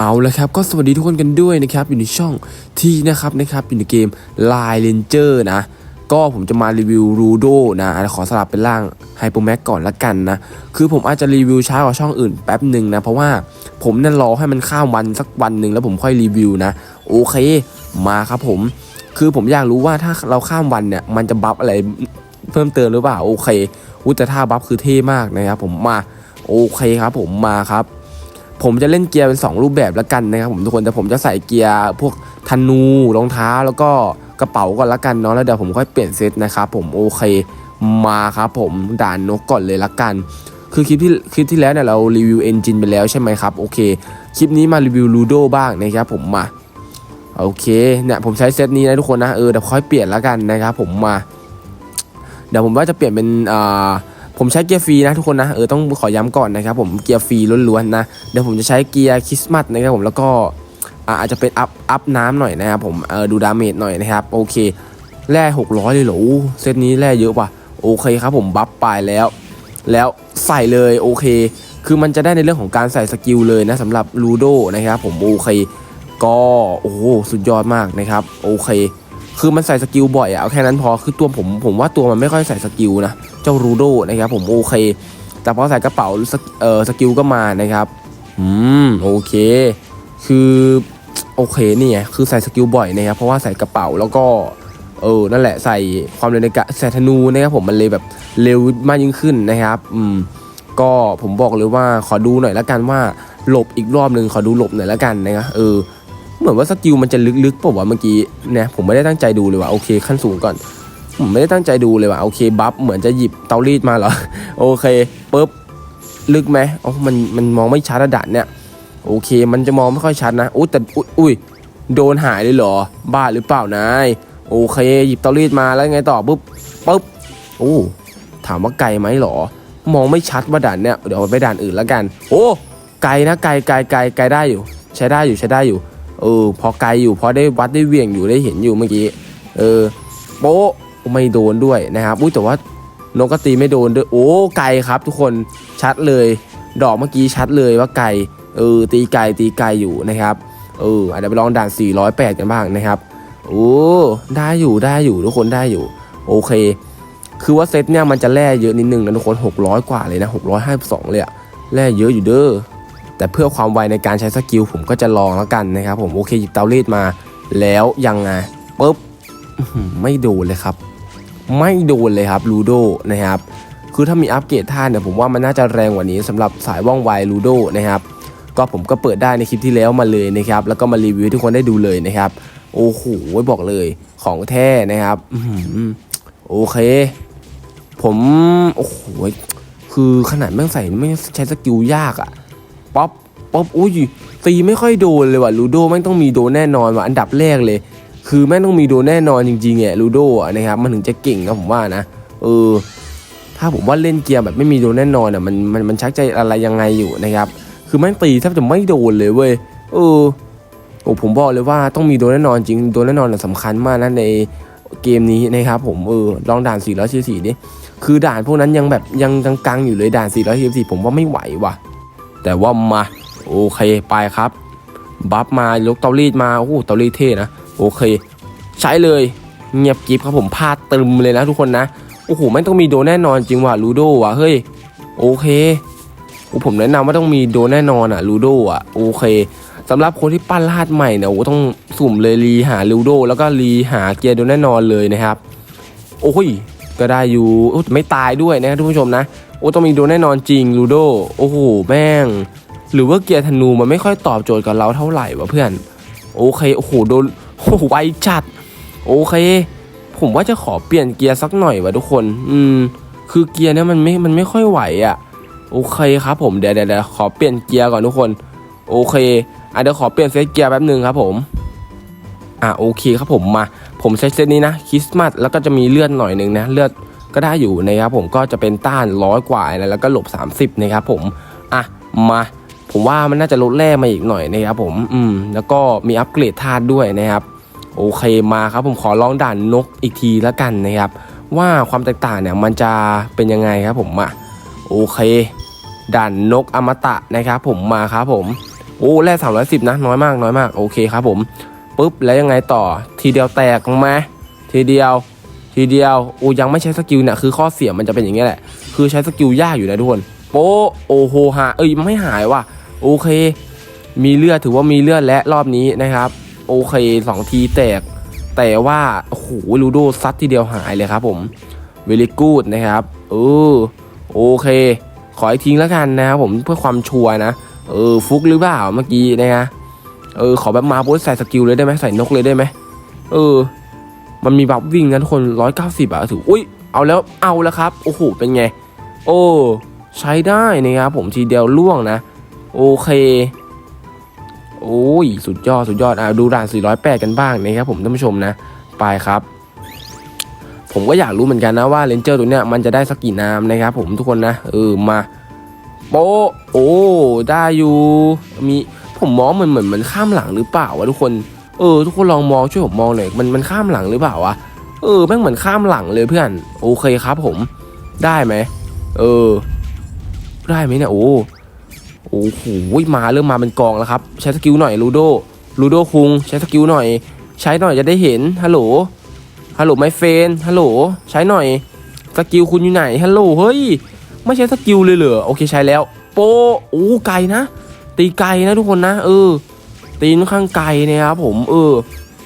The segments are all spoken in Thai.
เอาละครับก็สวัสดีทุกคนกันด้วยนะครับอยู่ในช่องที่นะครับนะครับอยู่ในเกม Line Ranger นะก็ผมจะมารีวิวรูโดนะอ่ขอสลับเป็นร่างไฮโปแม็กก่อนละกันนะ คือผมอาจจะรีวิวช้ากว่าช่องอื่นแป๊บหนึ่งนะ เพราะว่าผมนี่ยรอให้มันข้ามวันสักวันหนึ่งแล้วผมค่อยรีวิวนะ โอเคมาครับผม คือผมอยากรู้ว่าถ้าเราข้ามวันเนี่ย มันจะบัฟอะไรเพิ่มเติมหรือเปล่า โอเคอุยแต่ถ้าบัฟคือเท่มากนะครับผมมา โอเคครับผมมาครับ ผมจะเล่นเกียร์เป็น 2 รูปแบบแล้วกันนะครับผมทุกคนแต่ผมจะใส่เกียร์พวกธนูรองเท้าแล้วก็กระเป๋าก่อนละกันเนาะแล้วเดี๋ยวผมค่อยเปลี่ยนเซตนะครับผมโอเคมาครับผมด่านนกก่อนเลยละกัน คือคลิปที่คลิปที่แล้วเนี่ยเรารีวิวเอนจินไปแล้วใช่ไหมครับโอเคคลิปนี้มารีวิวลูโดบ้างนะครับผมมาโอเคเนี่ยผมใช้เซตนี้นะทุกคนนะเออเดี๋ยวค่อยเปลี่ยนละกันนะครับผมมาเดี๋ยวผมว่าจะเปลี่ยนเป็นอ่า ผมใช้เกียร์ฟรีนะทุกคนนะเออต้องขอย้ำก่อนนะครับผมเกียร์ฟรีล้วนๆนะเดี๋ยวผมจะใช้เกียร์คริสต์มาสนะครับผมแล้วก็อาจจะเป็นอัพอัพน้ำหน่อยนะครับผมเออดูดาเมจหน่อยนะครับโอเคแร่600 เลยเหรอเซตนี้แร่เยอะว่ะโอเคครับผมบัฟไปแล้ว แล้วใส่เลยโอเค คือมันจะได้ในเรื่องของการใส่สกิลเลยนะสำหรับลูโดนะครับผมโอเคก็โอ้สุดยอดมากนะครับโอเค คือมันใส่สกิลบ่อยอะเอาแค่นั้นพอคือตัวผมผมว่าตัวมันไม่ค่อยใส่สกิลนะเจ้ารูโดนะครับผมโอเค แต่พอใส่กระเป๋าสกเอ่อสกิลก็มานะครับอืมโอเค คือโอเคนี่ไงคือใส่สกิลบ่อยนะครับเพราะว่าใส่กระเป๋าแล้วก็เออนั่นแหละใส่ความเร็วในการใส่ธนูนะครับผมมันเลยแบบเร็วมากยิ่งขึ้นนะครับอืมก็ผมบอกเลยว่าขอดูหน่อยละกันว่าหลบอีกรอบหนึ่งขอดูหลบหน่อยละกันนะครับเออ เหมือนว่าสกิลมันจะลึกๆป่าวะเมื่อกี้เนี่ยผมไม่ได้ตั้งใจดูเลยว่ะโอเคขั้นสูงก่อน ผมไม่ได้ตั้งใจดูเลยว่ะโอเคบัฟเหมือนจะหยิบเตารีดมาเหรอโอเคปุ๊บลึกไหมอ๋อมันมันมองไม่ชัดระดับเนี่ยโอเค มันจะมองไม่ค่อยชัดนะอุ้ยแต่อุ๊ยอุ้ยโดนหายเลยเหรอ บ้าหรือเปล่านายโอเค หยิบเตารีดมาแล้วไงต่อปุ๊บปุ๊บโอ้ถามว่าไกลไหมเหรอ มองไม่ชัดว่าด่านเนี่ยเดี๋ยวไปด่านอื่นแล้วกัน โอ้ไกลนะไกลไกลไกลไกลได้อยู่ ใช้ได้อยู่ใช้ได้อยู่ เออ พอไกลอยู่พอได้วัดได้เวี่ยงอยู่ได้เห็นอยู่เมื่อกี้ เออ โป๊ะไม่โดนด้วยนะครับอุ้ยแต่ว่านกกระตีไม่โดนด้วยโอ้ไกลครับ ทุกคนชัดเลย ดอกเมื่อกี้ชัดเลยว่าไกลเออตีไกลตีไกลอยู่นะครับเอออาจจะไปลองด่าน 408 กันบ้างนะครับโอ้ได้อยู่ได้อยู่ทุกคนได้อยู่ โอเค คือว่าเซตเนี่ยมันจะแร่เยอะนิดนึงนะทุกคน 600 กว่าเลยนะ 652 เลยอะแร่เยอะอยู่เด้อ แต่เพื่อความไวในการใช้สกิลผมก็จะลองแล้วกันนะครับผมโอเคหยิบเตารีดมา แล้วยังไงปุ๊บไม่โดนเลยครับ ไม่โดนเลยครับลูโดนะครับคือถ้ามีอัปเกรดท่าเนี่ยผมว่ามันน่าจะแรงกว่านี้สำหรับสายว่องไวลูโดนะครับก็ผมก็เปิดได้ในคลิปที่แล้วมาเลยนะครับแล้วก็มารีวิวทุกคนได้ดูเลยนะครับ โอ้โหบอกเลยของแท้นะครับโอเค ผมโอ้โหคือขนาดแม่งใส่ไม่งใช้สกิลยากอะ ป๊อปป๊อปอุ้ยตีไม่ค่อยโดนเลยว่ะลูโดแม่งต้องมีโดนแน่นอนว่ะอันดับแรกเลย คือแม่งต้องมีโดนแน่นอนจริงๆเนี่ลูโด่นะครับมันถึงจะเก่งนะผมว่านะ เออ ถ้าผมว่าเล่นเกียร์แบบไม่มีโดนแน่นอนอะมันมันมันชักใจอะไรยังไงอยู่นะครับคือแม่งตีแทบจะไม่โดนเลยเว้ยเออโอ้ผมบอกเลยว่าต้องมีโดนแน่นอนจริงโดนแน่นอนน่ะสำคัญมากนะในเกมนี้นะครับผมเออลองด่าน444ดิคือด่านพวกนั้นยังแบบยังกังๆอยู่เลยด่าน444ผมว่าไม่ไหวว่ะ แต่ว่ามาโอเคไปครับ บัฟมายกเตารีดมาโอ้โหเตารีดเท่นะโอเค ใช้เลยเงียบกิฟครับผมพลาดตึมเลยนะทุกคนนะโอ้โหไม่ต้องมีโดแน่นอนจริงว่ะลูโดว่ะเฮ้ยโอเคโอ้ผมแนะนำว่าต้องมีโดแน่นอนอะลูโดอะโอเคสำหรับคนที่ปั้นลาดใหม่เนี่ยโอ้ต้องสุ่มเลยรีหาลูโดแล้วก็รีหาเกียร์โดแน่นอนเลยนะครับ โอ้ยก็ได้อยู่ไม่ตายด้วยนะทุกผู้ชมนะ ต้องมีโดนแน่นอนจริงลูโดโอ้โหแม่ง หรือว่าเกียร์ธนูมันไม่ค่อยตอบโจทย์กับเราเท่าไหร่วะเพื่อน โอเคโอ้โหโดนโอ้ไวจัด โอเค ผมว่าจะขอเปลี่ยนเกียร์สักหน่อยวะทุกคน อืม คือเกียร์เนี่ยมันไม่มันไม่ค่อยไหวอะ่ะ โอเคครับผมเดี๋ยวเดี๋ยวเดี๋ยวขอเปลี่ยนเกียร์ก่อนทุกคน โอเคอะเดี๋ยวขอเปลี่ยนเซตเกียร์แป๊บหนึ่งครับผมอะโอเคครับผมมา ผมใช้เซตนี้นะคริสต์มาสแล้วก็จะมีเลือดหน่อยหนึ่งนะเลือด ก็ได้อยู่นะครับผมก็จะเป็นต้านร้อยกว่าแล้วก็หลบ 30นะครับผมอะมาผมว่ามันน่าจะลดแร่มาอีกหน่อยนะครับผมอืมแล้วก็มีอัปเกรดธาตุด้วยนะครับ โอเคมาครับผมขอลองด่านนกอีกทีแล้วกันนะครับ ว่าความแตกต่างเนี่ยมันจะเป็นยังไงครับผมอะโอเค ด่านนกอมตะนะครับผมมาครับผมโอ้แร่สามร้อยสิบนะน้อยมากน้อยมากโอเคครับผมปุ๊บแล้วยังไงต่อทีเดียวแตกไหมทีเดียว ทีเดียวโอ้ยังไม่ใช้สกิลเนี่ยคือข้อเสียมันจะเป็นอย่างเงี้ยแหละ คือใช้สกิลยากอยู่นะทุกคนโปโอโหหาเอ้ยไม่หายว่ะโอเค มีเลือดถือว่ามีเลือดและรอบนี้นะครับ โอเคสองทีแตก แต่ว่าโอ้โหลูโดซัดทีเดียวหายเลยครับผมเวลิกูดนะครับเออโอเค ขออีกทิ้งแล้วกันนะครับผมเพื่อความชัวร์นะเออฟุกหรือเปล่าเมื่อกี้นะฮะเออขอแบบมาปุ๊บใส่สกิลเลยได้ไหมใส่นกเลยได้ไหมเออ มันมีบัฟวิ่งนะทุกคนร้อยเก้าสิบอะถืออุ้ยเอาแล้วเอาแล้วครับ โอ้โหเป็นไง โอ้ใช้ได้นะครับผมทีเดียวล่วงนะ โอเค โอ้ยสุดยอดสุดยอดอะดูด่าน408 กันบ้างนะครับผมท่านผู้ชมนะ ไปครับ ผมก็อยากรู้เหมือนกันนะว่าเลนเจอร์ตัวเนี้ยมันจะได้สักกี่น้ำนะครับผมทุกคนนะ เออมาโปโอ้ได้อยู่มีผมมองเหมือนเหมือนมันข้ามหลังหรือเปล่าวะทุกคน เออ ทุกคนลองมองช่วยผมมองหน่อยมันมันข้ามหลังหรือเปล่าวะเออแม่งเหมือนข้ามหลังเลยเพื่อนโอเคครับผมได้ไหมเออ ได้ไหมเนี่ยโอ้โอ้โหมาเริ่มมาเป็นกองแล้วครับ ใช้สกิลหน่อยลูโดลูโดคุงใช้สกิลหน่อย ใช้หน่อยจะได้เห็นฮัลโหลฮัลโหลไมเฟนฮัลโหลใช้หน่อยสกิลคุณอยู่ไหนฮัลโหลเฮ้ยไม่ใช้สกิลเลยเหรอโอเคใช้แล้ว โปโอ้ไกลนะ ตีไกลนะทุกคนนะ เออ ตีนข้างไกลนะครับผมเออ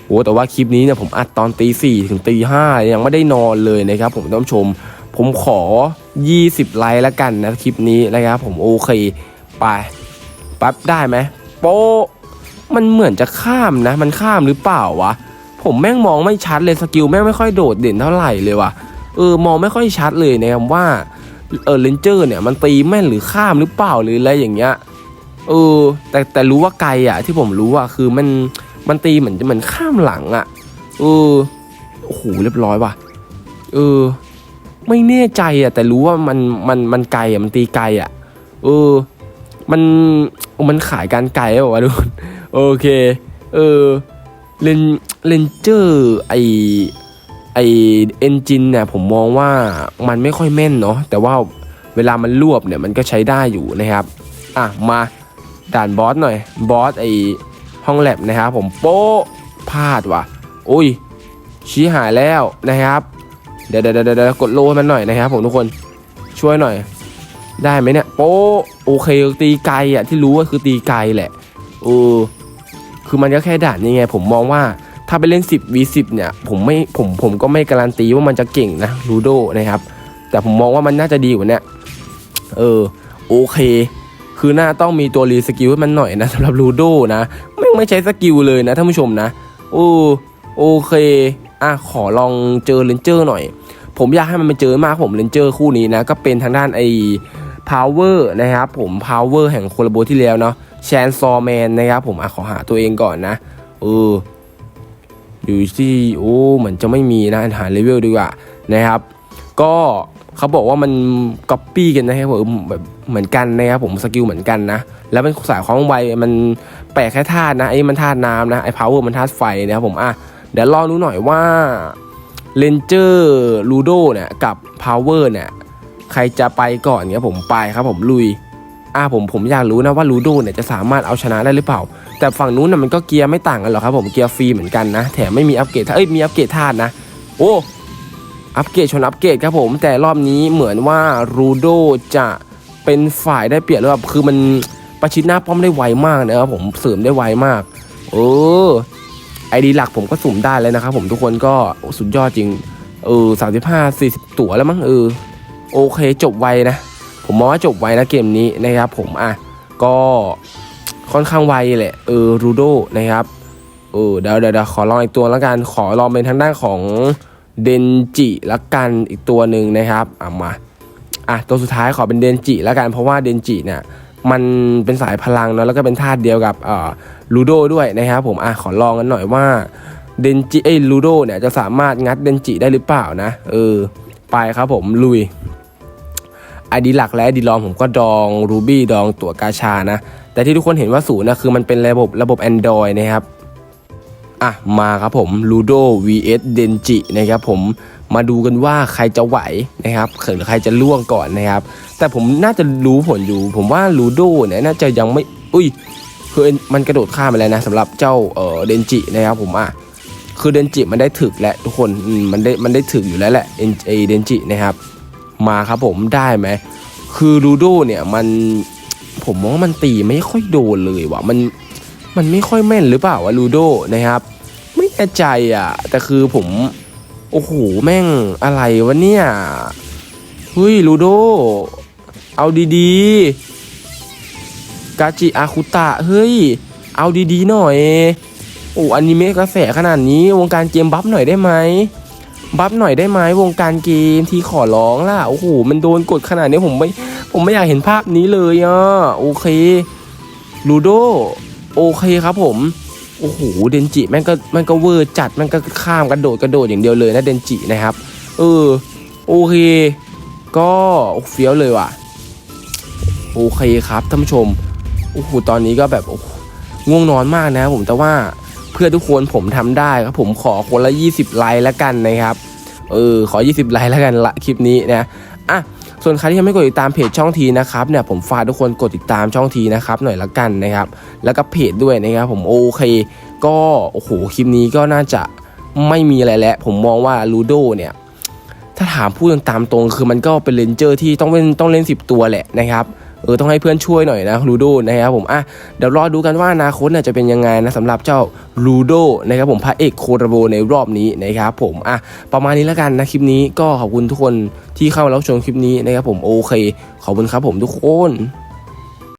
โอ้แต่ว่าคลิปนี้เนี่ยผมอัดตอนตีสี่ถึงตีห้ายังไม่ได้นอนเลยนะครับผมท่านผู้ชม ผมขอ 20 ไลค์แล้วกันนะคลิปนี้นะครับผมโอเคไปปั๊บได้ไหมโป๊มันเหมือนจะข้ามนะ มันข้ามหรือเปล่าวะ ผมแม่งมองไม่ชัดเลยสกิลแม่งไม่ค่อยโดดเด่นเท่าไหร่เลยว่ะเออมองไม่ค่อยชัดเลยนะครับว่าเออเลนเจอร์เนี่ยมันตีแม่นหรือข้ามหรือเปล่าหรืออะไรอย่างเงี้ย เออ แต่แต่รู้ว่าไกลอะ ที่ผมรู้อะคือมันมันตีเหมือนจะเหมือนข้ามหลังอะ เออโอ้โหเรียบร้อยว่ะ เออ ไม่แน่ใจอะ แต่รู้ว่ามันมันมันไกลอะมันตีไกลอะ เออ มันมันขายการไกลเหรอวะทุกคนโอเค เออเลนเลนเจอร์ไอไอเอนจินเนี่ยผมมองว่ามันไม่ค่อยแม่นเนาะแต่ว่าเวลามันรวบเนี่ยมันก็ใช้ได้อยู่นะครับ อะ มา ด่านบอสหน่อย บอสไอห้องแลบนะครับผมโป๊ะพลาดว่ะโอ้ย ชี้หายแล้วนะครับเดี๋ยวเดี๋ยวเดี๋ยวเดี๋ยวกดโลให้มันหน่อยนะครับผมทุกคน ช่วยหน่อย ได้ไหมเนี่ย โป๊ะโอเคตีไกลอะที่รู้ว่าคือตีไกลแหละเออคือมันก็แค่ด่านยังไง ผมมองว่าถ้าไปเล่น 10 v 10เนี่ย ผมไม่ผมผมก็ไม่การันตีว่ามันจะเก่งนะลูโดนะครับ แต่ผมมองว่ามันน่าจะดีกว่านี้เออ โอเค คือหน่าต้องมีตัวรีสกิลให้มันหน่อยนะสำหรับลูโดนะไม่ไม่ใช้สกิลเลยนะท่านผู้ชมนะ โอ้โอเคอะขอลองเจอเลนเจอร์หน่อย ผมอยากให้มันมาเจอมากผมเลนเจอร์คู่นี้นะ ก็เป็นทางด้านไอ้ power นะครับผม power แห่งโคลาโบที่แล้วเนาะแชนซอแมนนะครับผมอะขอหาตัวเองก่อนนะเอออยู่ที่โอ้เหมือนจะไม่มีนะหาเลเวลดีกว่านะครับ ก็ เขาบอกว่ามันก๊อปปี้กันนะครับผมแบบเหมือนกันนะครับผมสกิลเหมือนกันนะ แล้วเป็นสายของไวมันแปลกแค่ธาตุนะไอ้มันธาตุน้ำนะไอ้ power มันธาตุไฟนะครับผมอะเดี๋ยวลองดูหน่อยว่าเลนเจอร์ลูโดเนี่ยกับ power เนี่ยใครจะไปก่อนเนี่ยผมไปครับผมลุยอ่าผมผมอยากรู้นะว่าลูโดเนี่ยจะสามารถเอาชนะได้หรือเปล่า แต่ฝั่งนู้นน่ะมันก็เกียร์ไม่ต่างกันหรอกครับผมเกียร์ฟรีเหมือนกันนะ แถมไม่มีอัปเกรดเอ้ยมีอัปเกรดธาตุนะ โอ้ อัปเกรดชนอัปเกรดครับผม แต่รอบนี้เหมือนว่าลูโดจะเป็นฝ่ายได้เปรียบหรือเปล่าคือมันประชิดหน้าป้อมได้ไวมากนะครับผมเสริมได้ไวมาก เออไอดีหลักผมก็สุ่มได้แล้วนะครับผมทุกคนก็สุดยอดจริง เออสามสิบห้าสี่สิบตั๋วแล้วมั้งเออโอเคจบไวนะ ผมมองว่าจบไวนะเกมนี้นะครับผมอะก็ค่อนข้างไวแหละเออรูโดนะครับเออเดี๋ยวเดี๋ยวเดี๋ยวขอลองอีกตัวแล้วกันขอลองเป็นทางด้านของ เดนจิละกันอีกตัวหนึ่งนะครับเอะมาอะตัวสุดท้ายขอเป็นเดนจิละกันเพราะว่าเดนจิเนี่ยมันเป็นสายพลังเนาะแล้วก็เป็นธาตุเดียวกับเอ่อลูโดด้วยนะครับผมอะขอลองกันหน่อยว่าเดนจิเอ้ลูโดเนี่ยจะสามารถงัดเดนจิได้หรือเปล่านะ เออ ไปครับผมลุยไอดีหลักและไอดีรองผมก็ดองรูบี้ดองตัวกาชานะ แต่ที่ทุกคนเห็นว่าศูนย์นะคือมันเป็นระบบระบบ Android นะครับ อะมาครับผม Ludo vs Denji นะครับผมมาดูกันว่าใครจะไหวนะครับหรือใครจะล่วงก่อนนะครับ แต่ผมน่าจะรู้ผลอยู่ ผมว่า Ludo เนี่ยน่าจะยังไม่ อุ้ยคือมันกระโดดข้ามไปแล้วนะสำหรับเจ้าเออเดนจินะครับผมอะคือเดนจิมันได้ถึกแล้วทุกคนมมันได้มันได้ถึกอยู่แล้วแหละเอ็นเอเดนจินะครับ มาครับผมได้ไหมคือลูโดเนี่ยมันผมมองว่ามันตีไม่ค่อยโดนเลยว่ะมัน มันไม่ค่อยแม่นหรือเปล่าวะลูโดนะครับ ไม่แน่ใจอะ แต่คือผม โอ้โห แม่งอะไรวะเนี่ยเฮ้ยลูโด เอาดีๆ กาจิอาคุตะ เฮ้ย เอาดีๆหน่อย โอ้อนิเมะกระแสขนาดนี้ วงการเกมบัฟหน่อยได้ไหมบัฟหน่อยได้ไหมวงการเกมที่ขอร้องล่ะ โอ้โห มันโดนกดขนาดนี้ผมไม่ ผมไม่อยากเห็นภาพนี้เลยอะ โอเค ลูโด โอเคครับผม โอ้โห เดนจิแม่งก็แม่งก็เวอร์จัดแม่งก็ข้ามกระโดดกระโดดอย่างเดียวเลยนะเดนจินะครับ เออ โอเค ก็เฟี้ยวเลยว่ะ โอเคครับท่านผู้ชม โอ้โห ตอนนี้ก็แบบง่วงนอนมากนะผมแต่ว่าเพื่อทุกคนผมทำได้ครับผมขอคนละ 20 ไลค์แล้วกันนะครับ เออ ขอ 20 ไลค์แล้วกันละคลิปนี้นะ อะ ส่วนใครที่ยังไม่กดติดตามเพจช่องทีนะครับเนี่ยผมฝากทุกคนกดติดตามช่องทีนะครับหน่อยละกันนะครับ แล้วก็เพจด้วยนะครับผมโอเค ก็โอ้โหคลิปนี้ก็น่าจะไม่มีอะไรแล้ว ผมมองว่าลูโดเนี่ยถ้าถามพูดตามตรงคือมันก็เป็นเลนเจอร์ที่ต้องเล่นต้องเล่น 10 ตัวแหละนะครับ เออต้องให้เพื่อนช่วยหน่อยนะลูโดนะครับผมอะเดี๋ยวรอดูกันว่าอนาคตเนี่ยจะเป็นยังไงนะสำหรับเจ้าลูโดนะครับผมพระเอกโครโบในรอบนี้นะครับผมอะประมาณนี้แล้วกันนะคลิปนี้ก็ขอบคุณทุกคนที่เข้ามารับชมคลิปนี้นะครับผมโอเค ขอบคุณครับผมทุกคน